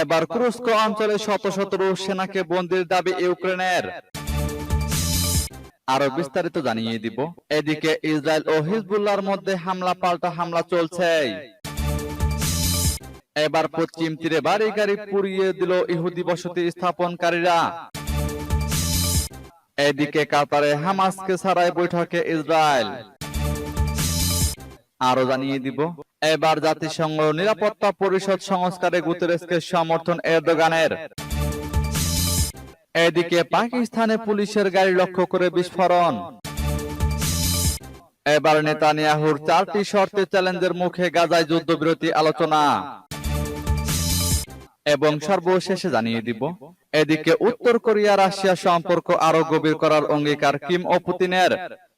এবার ক্রুস্ক অঞ্চলে শত শত রুশ সেনাকে বন্দির দাবি ইউক্রেনের। আরও বিস্তারিত জানিয়ে দিব। এদিকে ইসরায়েল ও হিজবুল্লাহর মধ্যে হামলা, পাল্টা হামলা চলছে। এবার পশ্চিম তীরে বাড়ি গাড়ি পুড়িয়ে দিল ইহুদি বসতি স্থাপনকারীরা। এদিকে কাতারে হামাসকে ছাড়াই বৈঠকে ইসরায়েল। আরও জানিয়ে দিব। এবার জাতিসংঘ নিরাপত্তা পরিষদ সংস্কারে গুতেরেসকে সমর্থন এরদোগানের। এদিকে পাকিস্তানে পুলিশের গাড়ি লক্ষ্য করে বিস্ফোরণ। এবার নেতানিয়াহুর চারটি শর্তে চ্যালেঞ্জের মুখে গাজায় যুদ্ধবিরতি আলোচনা। এবং সর্বশেষে জানিয়ে দিব, এদিকে উত্তর কোরিয়া রাশিয়া সম্পর্ক আরও গভীর করার অঙ্গীকার কিম ও পুতিনের।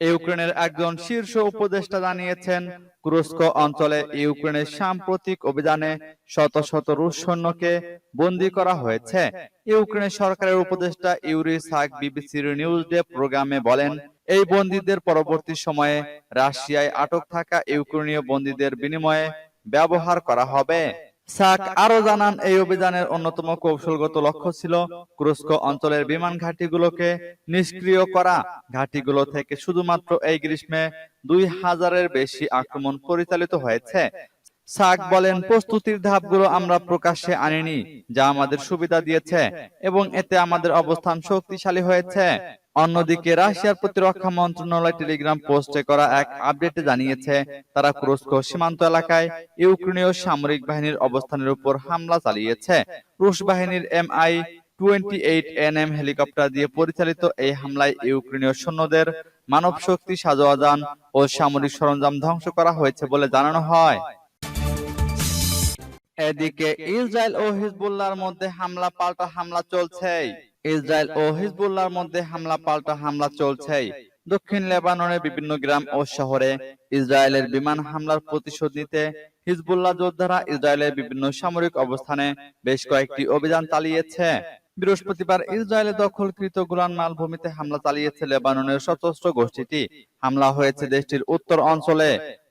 ইউক্রেনের একজন শীর্ষ উপদেষ্টা জানিয়েছেন কুরস্ক অঞ্চলে ইউক্রেনের সাম্প্রতিক অভিযানে শত শত রুশ সৈন্যকে বন্দী করা হয়েছে। ইউক্রেনের সরকারের উপদেষ্টা ইউরি সাক বিবিসির নিউজ ডে প্রোগ্রামে বলেন, এই বন্দীদের পরবর্তী সময়ে রাশিয়ায় আটক থাকা ইউক্রেনীয় বন্দীদের বিনিময়ে ব্যবহার করা হবে। সাক আরও জানান এই অভিযানের অন্যতম কৌশলগত লক্ষ্য ছিল কুরস্ক অঞ্চলের বিমান ঘাঁটিগুলোকে নিষ্ক্রিয় করা। ঘাঁটিগুলো থেকে শুধুমাত্র এই গ্রীষ্মে দুই হাজারের বেশি আক্রমণ পরিচালিত হয়েছে। সাক বলেন প্রস্তুতির ধাপগুলো আমরা প্রকাশ্যে আনিনি যা আমাদের সুবিধা দিয়েছে এবং এতে আমাদের অবস্থান শক্তিশালী হয়েছে। অন্যদিকে রাশিয়ার প্রতিরক্ষা মন্ত্রণালয় টেলিগ্রাম পোস্টে করা এক আপডেটে জানিয়েছে তারা কুরস্ক সীমান্ত এলাকায় ইউক্রেনীয় সামরিক বাহিনীর অবস্থানের উপর হামলা চালিয়েছে। রুশ বাহিনীর MI twenty eight NM helicopter দিয়ে পরিচালিত এই হামলায় ইউক্রেনীয় সৈন্যদের মানব শক্তি সাজোয়াজান ও সামরিক সরঞ্জাম ধ্বংস করা হয়েছে বলে জানানো হয়। এদিকে ইসরায়েল ও হিজবুল্লাহর মধ্যে হামলা পাল্টা হামলা চলছে ইসরায়েল ও হিজবুল্লাহর মধ্যে হামলা পাল্টা হামলা চলছে। দক্ষিণ লেবাননের বিভিন্ন গ্রাম ও শহরে ইসরায়েলের বিমান হামলার প্রতিশোধ নিতে হিজবুল্লাহ যোদ্ধারা ইসরায়েলের বিভিন্ন সামরিক অবস্থানে বেশ কয়েকটি অভিযান চালিয়েছে। বৃহস্পতিবার ইসরায়েলের দখলকৃত গোলান মালভূমিতে হামলা চালিয়েছে লেবাননের সশস্ত্র গোষ্ঠীটি। হামলা হয়েছে দেশটির উত্তর অঞ্চলে।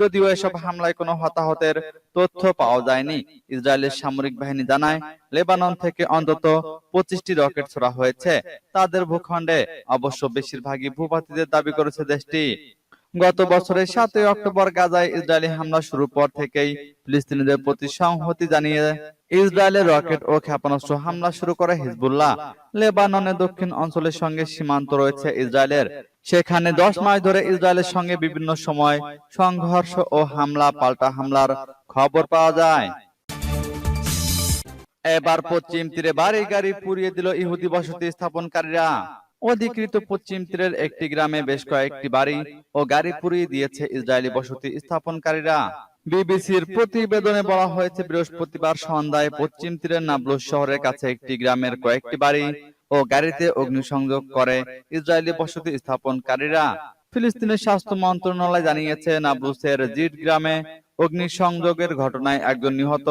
যদিও এসব হামলায় কোনো হতাহতের তথ্য পাওয়া যায়নি। ইসরায়েলের সামরিক বাহিনী জানায়, লেবানন থেকে অন্তত পঁচিশটি রকেট ছোড়া হয়েছে। তাদের ভূখণ্ডে অবশ্য বেশিরভাগই ভূপাতিদের দাবি করেছে দেশটি। গত বছরের সাতই অক্টোবর গাজায় ইসরায়েলি হামলা শুরুর পর থেকেই ফিলিস্তিনিদের প্রতি সংহতি জানিয়ে ইসরায়েলের রকেট ও ক্ষেপণাস্ত্র হামলা শুরু করে হিজবুল্লাহ। লেবাননের দক্ষিণ অঞ্চলের সঙ্গে সীমান্ত রয়েছে ইসরায়েলের। সেখানে দশ মাস ধরে ইসরায়েলের সঙ্গে বিভিন্ন সময় সংঘর্ষ ও হামলা, পাল্টা হামলার খবর পাওয়া যায়। এবার পশ্চিম তীরে বাড়ি গাড়ি পুড়িয়ে দিল ইহুদি বসতি স্থাপনকারীরা। অধিকৃত পশ্চিম তীরের একটি গ্রামে বেশ কয়েকটি বাড়ি ও গাড়ি পুড়িয়ে দিয়েছে ইসরায়েলি বসতি স্থাপনকারীরা। বিবিসির প্রতিবেদনে বলা হয়েছে, বৃহস্পতিবার সন্ধ্যায় পশ্চিম তীরের নাবলুস শহরের কাছে একটি গ্রামের কয়েকটি বাড়ি ও গাড়িতে অগ্নিসংযোগ করে ইসরায়েলি বসতি স্থাপনকারীরা। ফিলিস্তিনের স্বাস্থ্য মন্ত্রণালয় জানিয়েছে, নাবলুসের জিট গ্রামে অগ্নিসংযোগের ঘটনায় একজন নিহত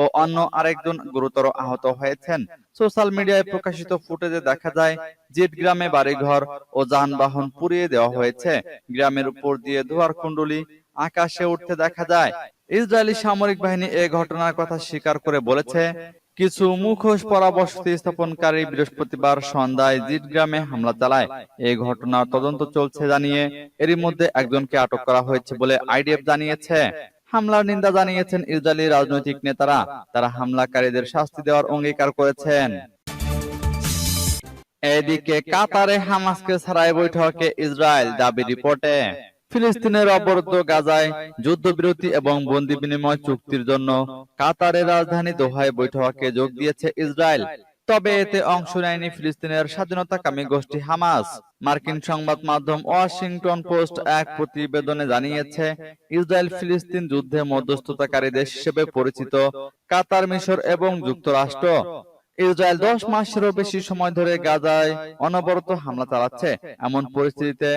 ও অন্য আরেকজন গুরুতর আহত হয়েছেন। সোশ্যাল মিডিয়ায় প্রকাশিত ফুটেজে দেখা যায় জিট গ্রামে বাড়িঘর ও যানবাহন পুড়িয়ে দেওয়া হয়েছে। গ্রামের উপর দিয়ে ধোয়ার কুণ্ডলি আকাশে উঠতে দেখা যায়, ইসরায়েলি সামরিক বাহিনী এ ঘটনার কথা স্বীকার করে বলেছে, কিছু মুখোশ পরা বসতি স্থাপনকারী বৃহস্পতিবার সন্ধ্যায় জিট গ্রামে হামলা চালায়। এই ঘটনার তদন্ত চলছে জানিয়ে এরই মধ্যে একজনকে আটক করা হয়েছে বলে আইডিএফ জানিয়েছে। হামলার নিন্দা জানিয়েছেন ইসরায়েলি রাজনৈতিক নেতারা। তারা হামলাকারীদের শাস্তি দেওয়ার অঙ্গীকার করেছেন। এদিকে কাতারে হামাসকে ছাড়াই বৈঠকে ইসরায়েল দাবি রিপোর্টে, ফিলিস্তিনের অবরুদ্ধ গাজায় যুদ্ধবিরতি এবং বন্দি বিনিময় চুক্তির জন্য কাতারের রাজধানী দোহায় বৈঠকে যোগ দিয়েছে ইসরায়েল। তবে এতে অংশ নেয়নি ফিলিস্তিনের স্বাধীনতাকামী গোষ্ঠী হামাস। মার্কিন সংবাদ মাধ্যম ওয়াশিংটন পোস্ট এক প্রতিবেদনে জানিয়েছে, ইসরায়েল ফিলিস্তিন যুদ্ধে মধ্যস্থতাকারী দেশ হিসেবে পরিচিত কাতার, মিশর এবং যুক্তরাষ্ট্র। ইসরায়েল দশ মাসেরও বেশি সময় ধরে গাজায় অনবরত হামলা চালাচ্ছে। এমন পরিস্থিতিতে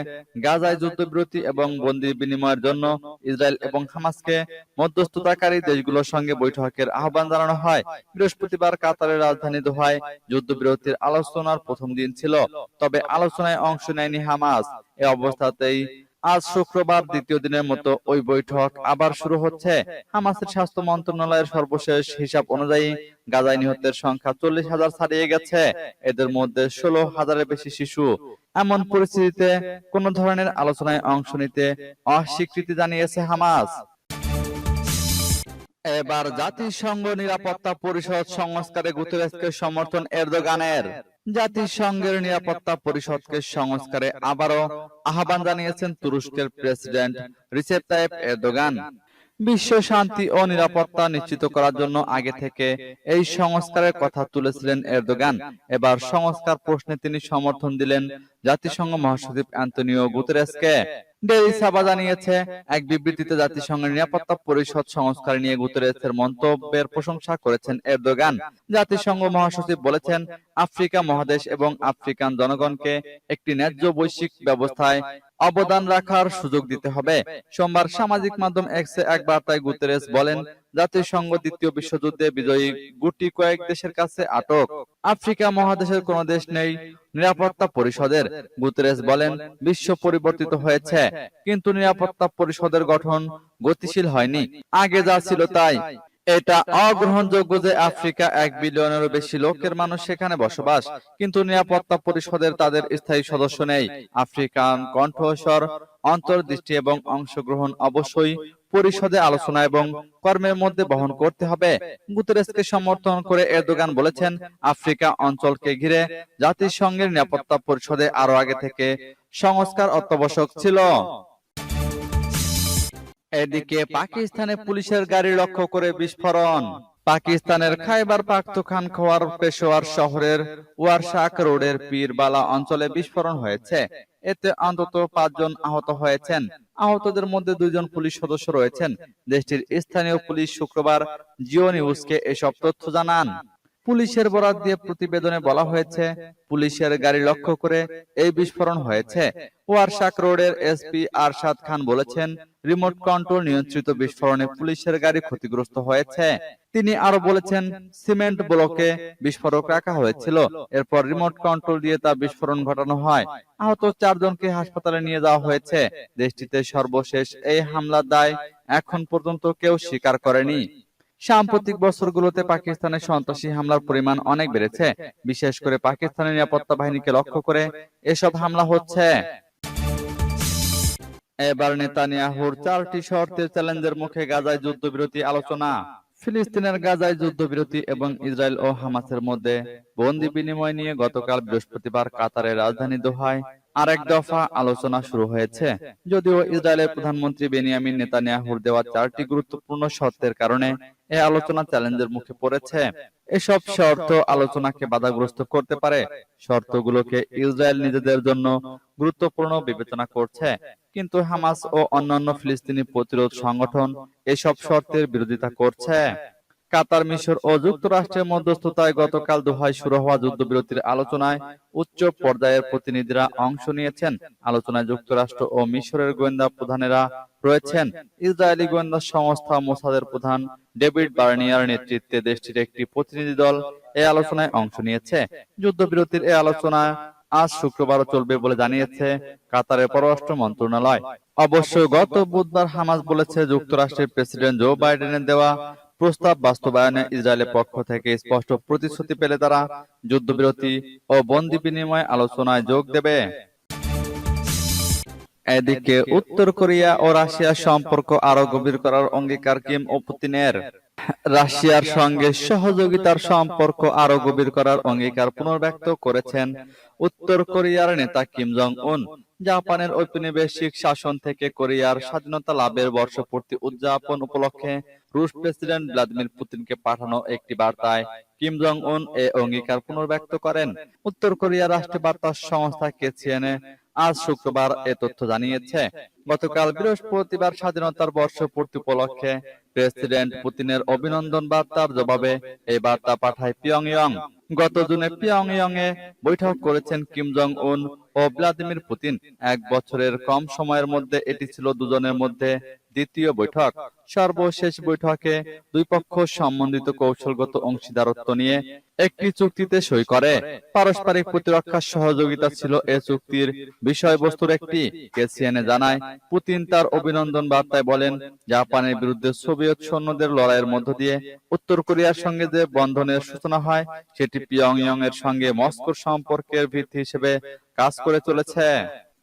গাজায় যুদ্ধবিরতি এবং বন্দি বিনিময়ের জন্য ইসরায়েল এবং হামাসকে মধ্যস্থতাকারী দেশগুলোর সঙ্গে বৈঠকের আহ্বান জানানো হয়। বৃহস্পতিবার কাতারের রাজধানী দোহায় যুদ্ধবিরতির আলোচনার প্রথম দিন ছিল। তবে আলোচনায় অংশ নেয়নি হামাস। এ অবস্থাতেই আজ শুক্রবার দ্বিতীয় দিনের মতো ওই বৈঠক আবার শুরু হচ্ছে। হামাসের স্বাস্থ্য মন্ত্রণালয়ের সর্বশেষ হিসাব অনুযায়ী গাজায় নিহতের সংখ্যা চল্লিশ হাজার ছাড়িয়ে গেছে। এদের মধ্যে ষোলো হাজারের বেশি শিশু। এমন পরিস্থিতিতে কোন ধরনের আলোচনায় অংশ নিতে অস্বীকৃতি জানিয়েছে হামাস। এবার জাতিসংঘ নিরাপত্তা পরিষদ সংস্কারে গুতেরেসকে সমর্থন এরদোগানের। জাতিসংঘের নিরাপত্তা পরিষদকে সংস্কারে আবারও আহ্বান জানিয়েছেন তুরস্কের প্রেসিডেন্ট রিসেপ তাইপ এরদোগান। বিশ্ব শান্তি ও নিরাপত্তা নিশ্চিত করার জন্য আগে থেকে এই সংস্কারের কথা তুলেছিলেন এরদোগান। এবার সংস্কার প্রশ্নে তিনি সমর্থন দিলেন জাতিসংঘ মহাসচিব অ্যান্তনিও গুতেরেসকে। ডেরি সাবা জানিয়েছে এক বিবৃতিতে জাতিসংঘের নিরাপত্তা পরিষদ সংস্কার নিয়ে গুতেরেসের মন্তব্যের প্রশংসা করেছেন এরদোগান। জাতিসংঘ মহাসচিব বলেছেন আফ্রিকা মহাদেশ এবং আফ্রিকান জনগণকে একটি ন্যায্য বৈশ্বিক ব্যবস্থায় অবদান রাখার সুযোগ দিতে হবে। সোমবার সামাজিক মাধ্যম এক্সে এক বার্তায় গুতেরেস বলেন জাতিসংঘ দ্বিতীয় বিশ্বযুদ্ধে বিজয়ী গুটি কয়েক দেশের কাছে আটক। আফ্রিকা মহাদেশের কোন দেশ নেই, নিরাপত্তা পরিষদের। গুতেরেস বলেন, বিশ্ব পরিবর্তিত হয়েছে, কিন্তু নিরাপত্তা পরিষদের গঠন গতিশীল হয়নি। আগে যা ছিল তাই। এটা অগ্রহণযোগ্য যে আফ্রিকা এক বিলিয়নেরও বেশি লোকের মানুষ সেখানে বসবাস, কিন্তু নিরাপত্তা পরিষদের তাদের স্থায়ী সদস্য নেই। আফ্রিকান কণ্ঠস্বর অন্তর্দৃষ্টি এবং অংশগ্রহণ অবশ্যই পরিষদে আলোচনা এবং কর্মের মধ্যে বহন করতে হবে। গুতেরেসকে সমর্থন করে এরদোগান বলেছেন, আফ্রিকা অঞ্চলকে ঘিরে জাতিসংঘের নিরাপত্তা পরিষদে আরও আগে থেকে সংস্কার অত্যাবশ্যক ছিল। এদিকে পাকিস্তানে পুলিশের গাড়ি লক্ষ্য করে বিস্ফোরণ। পাকিস্তানের খাইবার পাখতুখানখোয়ার পেশোয়ার শহরের ওয়ারশাক রোডের পীরবালা অঞ্চলে বিস্ফোরণ হয়েছে। এতে অন্তত পাঁচজন আহত হয়েছেন। আহতদের মধ্যে দুইজন পুলিশ সদস্য রয়েছেন। দেশটির স্থানীয় পুলিশ শুক্রবার জিও নিউজকে এসব তথ্য জানান। পুলিশের বরাত দিয়ে প্রতিবেদনে বলা হয়েছে, পুলিশের গাড়ি লক্ষ্য করে এই বিস্ফোরণ হয়েছে। ওয়ারশাক রোডের এসপি আরশাদ খান বলেছেন, রিমোট কন্ট্রোল নিয়ন্ত্রিত বিস্ফোরণে পুলিশের গাড়ি ক্ষতিগ্রস্ত হয়েছে। তিনি আরও বলেছেন, সিমেন্ট ব্লকে বিস্ফোরক রাখা হয়েছিল, এরপর রিমোট কন্ট্রোল দিয়ে তা বিস্ফোরণ ঘটানো হয়। আহত চারজনকে হাসপাতালে নিয়ে যাওয়া হয়েছে। দেশটিতে সর্বশেষ এই হামলার দায় এখন পর্যন্ত কেউ স্বীকার করেনি। সাম্প্রতিক বছরগুলোতে পাকিস্তানের সন্ত্রাসী হামলার পরিমাণ অনেক বেড়েছে। বিশেষ করে পাকিস্তানের নিরাপত্তা বাহিনীকে লক্ষ্য করে এসব হামলা হচ্ছে। এবার নেতানিয়াহুর চারটি শর্তের চ্যালেঞ্জের মুখে গাজায় যুদ্ধবিরতি আলোচনা। ফিলিস্তিনের গাজায় যুদ্ধবিরতি এবং ইসরায়েল ও হামাসের মধ্যে বন্দি বিনিময় নিয়ে গতকাল বৃহস্পতিবার কাতারের রাজধানী দোহায় আরেক দফা আলোচনা শুরু হয়েছে। যদিও ইসরায়েলের প্রধানমন্ত্রী বেনিয়ামিন নেতানিয়াহুর দেওয়া চারটি গুরুত্বপূর্ণ শর্তের কারণে এ আলোচনা চ্যালেঞ্জের মুখে পড়েছে। এসব শর্ত আলোচনাকে বাধাগ্রস্ত করতে পারে। শর্তগুলোকে ইসরায়েল নিজেদের জন্য গুরুত্বপূর্ণ বিবেচনা করছে। কিন্তু হামাস ও অন্যান্য ফিলিস্তিনি প্রতিরোধ সংগঠন এসব শর্তের বিরোধিতা করছে। কাতার মিশর ও যুক্তরাষ্ট্রের মধ্যস্থতায় গতকাল দোহায় শুরু হওয়া যুদ্ধবিরতির আলোচনায় উচ্চ পর্যায়ের প্রতিনিধিরা অংশ নিয়েছেন। আলোচনায় যুক্তরাষ্ট্র ও মিশরের গোয়েন্দা প্রধানেরা রয়েছেন। ইসরায়েলি গোয়েন্দা সংস্থা মোসাদের প্রধান ডেভিড বার্নিয়ার নেতৃত্বে দেশটির একটি প্রতিনিধি দল এই আলোচনায় অংশ নিয়েছে। যুদ্ধবিরতির এই আলোচনা আজ শুক্রবারও চলবে বলে জানিয়েছে কাতারের পররাষ্ট্র মন্ত্রণালয়। অবশ্য গত বুধবার হামাস বলেছে যুক্তরাষ্ট্রের প্রেসিডেন্ট জো বাইডেনের দেওয়া প্রস্তাব বাস্তবায়নে ইসরায়েলের পক্ষ থেকে স্পষ্ট প্রতিশ্রুতি পেলে তারা যুদ্ধবিরতি ও বন্দি বিনিময় আলোচনায় যোগ দেবে। এদিকে উত্তর কোরিয়া ও রাশিয়ার সম্পর্ক আরও গভীর করার অঙ্গীকার কিম ও পুতিনের। রাশিয়ার সঙ্গে সহযোগিতার সম্পর্ক আরও গভীর করার অঙ্গীকার পুনর্ব্যক্ত করেছেন উত্তর কোরিয়ার নেতা কিম জং উন জাপানের ঔপনিবেশিক শাসন থেকে কোরিয়ার স্বাধীনতা লাভের বর্ষপূর্তি উদযাপন উপলক্ষে রুশ প্রেসিডেন্ট ভ্লাদিমির পুতিনকে পাঠানো একটি বার্তায় কিম জং উন এ অঙ্গীকার পুনর্ব্যক্ত করেন। উত্তর কোরিয়ার রাষ্ট্রীয় বার্তা সংস্থা কেসিএনএ আজ শুক্রবার এ তথ্য জানিয়েছে। গতকাল বৃহস্পতিবার স্বাধীনতার বর্ষপূর্তি উপলক্ষে প্রেসিডেন্ট পুতিনের অভিনন্দন বার্তার জবাবে এই বার্তা পাঠায় পিয়ংইয়ং। গত জুনে পিয়ংইয়ং এ বৈঠক করেছেন কিম জং উন ও ভ্লাদিমির পুতিন। এক বছরের কম সময়ের মধ্যে এটি ছিল দুজনের মধ্যে দ্বিতীয় বৈঠক। সর্বশেষ বৈঠকে দুই পক্ষ সম্বন্ধিত কৌশলগত অংশীদারত্ব নিয়ে একটি চুক্তিতে সই করে। পারস্পরিক প্রতিরক্ষা সহযোগিতা ছিল এ চুক্তির বিষয়বস্তুর একটি। কেসিএনএ জানায়, পুতিন তার অভিনন্দন বার্তায় বলেন, জাপানের বিরুদ্ধে সোভিয়েত সৈন্যদের লড়াইয়ের মধ্য দিয়ে উত্তর কোরিয়ার সঙ্গে যে বন্ধনের সূচনা হয়, সেটি পিয়ংইয়ং এর সঙ্গে মস্কোর সম্পর্কের ভিত্তি হিসেবে কাজ করে চলেছে।